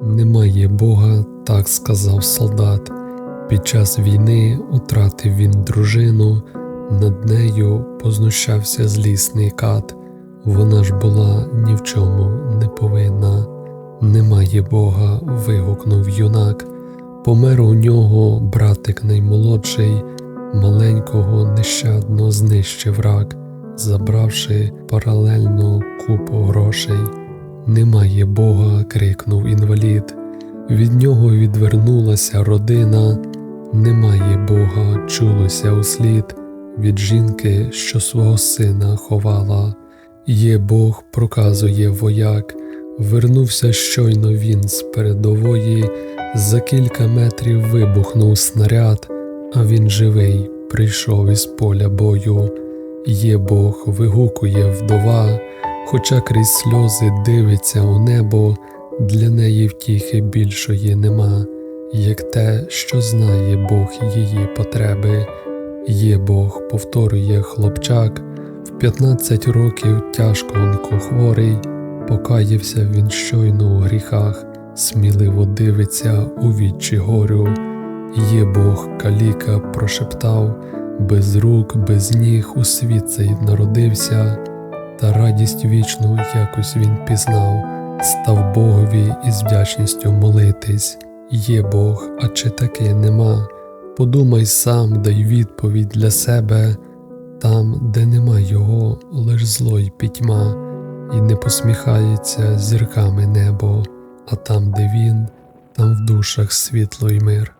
Немає Бога, так сказав солдат. Під час війни утратив він дружину, над нею познущався злісний кат. Вона ж була ні в чому не повинна. Немає Бога, вигукнув юнак. Помер у нього братик наймолодший, маленького нещадно знищив рак, забравши паралельно купу грошей. Немає Бога, крикнув інвалід. Від нього відвернулася родина. Немає Бога, чулося услід від жінки, що свого сина ховала. Є Бог, проказує вояк. Вернувся щойно він з передової, за кілька метрів вибухнув снаряд, а він живий, прийшов із поля бою. Є Бог, вигукує вдова, хоча крізь сльози дивиться у небо, для неї втіхи більшої нема, як те, що знає Бог її потреби. Є Бог, повторює хлопчак, в 15 років тяжко онкохворий, покаявся він щойно у гріхах, сміливо дивиться у вічі горю. Є Бог, каліка прошептав, без рук, без ніг у світ цей народився, та радість вічну якось він пізнав, став Богові із вдячністю молитись. Є Бог, а чи таки нема? Подумай сам, дай відповідь для себе, там, де нема його, лиш зло й пітьма, і не посміхається зірками небо, а там, де він, там в душах світло й мир.